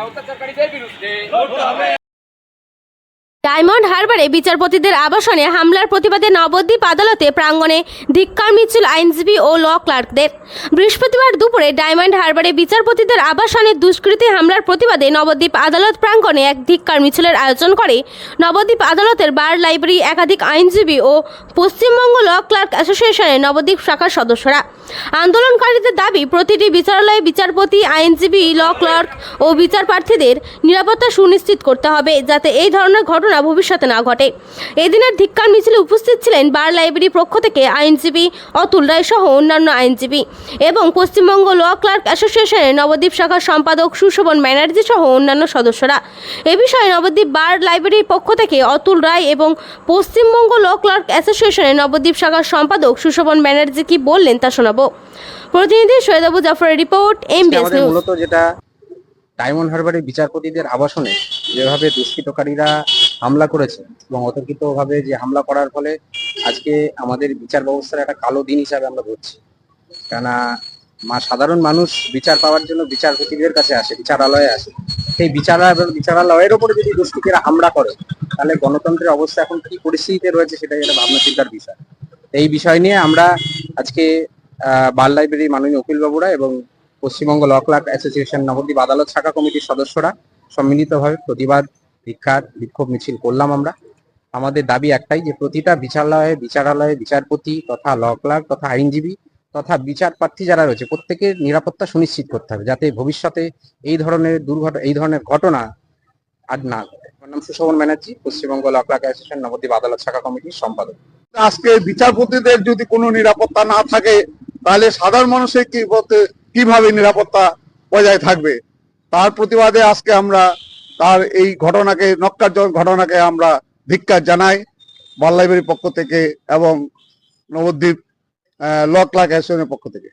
অত্যাচারকারীদের বিরুদ্ধে ডায়মন্ড হারবারে বিচারপতিদের আবাসনে হামলার প্রতিবাদে নবদ্বীপ আদালতে প্রাঙ্গণে ধিক্কার মিছিল আইনজীবী ও ল ক্লার্কদের। বৃহস্পতিবার দুপুরে ডায়মন্ড হারবারে বিচারপতিদের আবাসনে দুষ্কৃতী হামলার প্রতিবাদে নবদ্বীপ আদালত প্রাঙ্গণে এক ধিক্কার মিছিলের আয়োজন করে। নবদ্বীপ আদালতের বার লাইব্রেরি একাধিক আইনজীবী ও পশ্চিমবঙ্গ ল ক্লার্ক অ্যাসোসিয়েশনের নবদ্বীপ শাখার সদস্যরা। আন্দোলনকারীদের দাবি, প্রতিটি বিচারালয়ে বিচারপতি, আইনজীবী, ল ক্লার্ক ও বিচারপ্রার্থীদের নিরাপত্তা সুনিশ্চিত করতে হবে, যাতে এই ধরনের ঘটনা ভবিষ্যতে না ঘটে। এদিনের ধিক্কার মিছিলে উপস্থিত ছিলেন বার লাইব্রেরি পক্ষ থেকে আইনজীবী অতুল রায় সহ অন্যান্য আইনজীবী এবং পশ্চিমবঙ্গ ল ক্লার্ক অ্যাসোসিয়েশনের নবদ্বীপ শাখার সম্পাদক সুশোভন ব্যানার্জি সহ অন্যান্য সদস্যরা। এ বিষয়ে নবদ্বীপ বার লাইব্রেরির পক্ষ থেকে অতুল রায় এবং পশ্চিমবঙ্গ ল ক্লার্ক অ্যাসোসিয়েশনের নবদ্বীপ শাখার সম্পাদক সুশোভন ব্যানার্জি কি বললেন তা শোনাবো। প্রতিনিধি সৈয়দ আবু জাফরের রিপোর্ট এমবিএস নিউজ মূলত যেটা ডায়মন্ড হারবারের বিচারপতিদের আবাসনে যেভাবে দুষ্কৃতকারীরা হামলা করেছে এবং অতর্কিতভাবে যে হামলা করার ফলে আজকে আমাদের বিচার ব্যবস্থার একটা কালো দিন হিসাবে আমরা ধরছি। কেননা মা সাধারণ মানুষ বিচার পাওয়ার জন্য বিচারপতিদের কাছে আসে, বিচারালয়ে আসে। সেই বিচারা বিচারালয়ের ওপরে যদি দুষ্কৃতীরা হামলা করে, তাহলে গণতন্ত্রের অবস্থা এখন কি পরিস্থিতিতে রয়েছে সেটাই একটা ভাবনা চিন্তার বিষয়। এই বিষয় নিয়ে আমরা আজকে বার লাইব্রেরির মাননীয় উকিল বাবুরা এবং Paschimbanga law clerk association Nabadwip আদালত শাখা কমিটির সদস্যরা সম্মিলিতভাবে প্রতিবাদ ভিক্ষার বিক্ষোভ মিছিল করলাম আমরা। আমাদের দাবি একটাই যে প্রতিটা বিচারালয়ে বিচারালয়ে বিচারপতি তথা ল ক্লার্ক তথা আইনজীবী তথা বিচার প্রার্থী যারা রয়েছে, প্রত্যেকের নিরাপত্তা সুনিশ্চিত করতে হবে যাতে ভবিষ্যতে এই ধরনের দুর্ঘটনা এই ধরনের ঘটনা আর না আমার নাম Sushobhan Banerjee, Paschimbanga law clerk association Nabadwip আদালত শাখা কমিটির সম্পাদক। আজকে বিচারপতিদের যদি কোনো নিরাপত্তা না থাকে, তাহলে সাধারণ মানুষের কি কীভাবে নিরাপত্তা বজায় থাকবে? তার প্রতিবাদে আজকে আমরা তার এই ঘটনাকে, নক্কারজনক ঘটনাকে আমরা ধিক্কার জানাই। বার লাইব্রেরির পক্ষ থেকে এবং নবদ্বীপ ল ক্লার্ক অ্যাসোসিয়েশনের পক্ষ থেকে।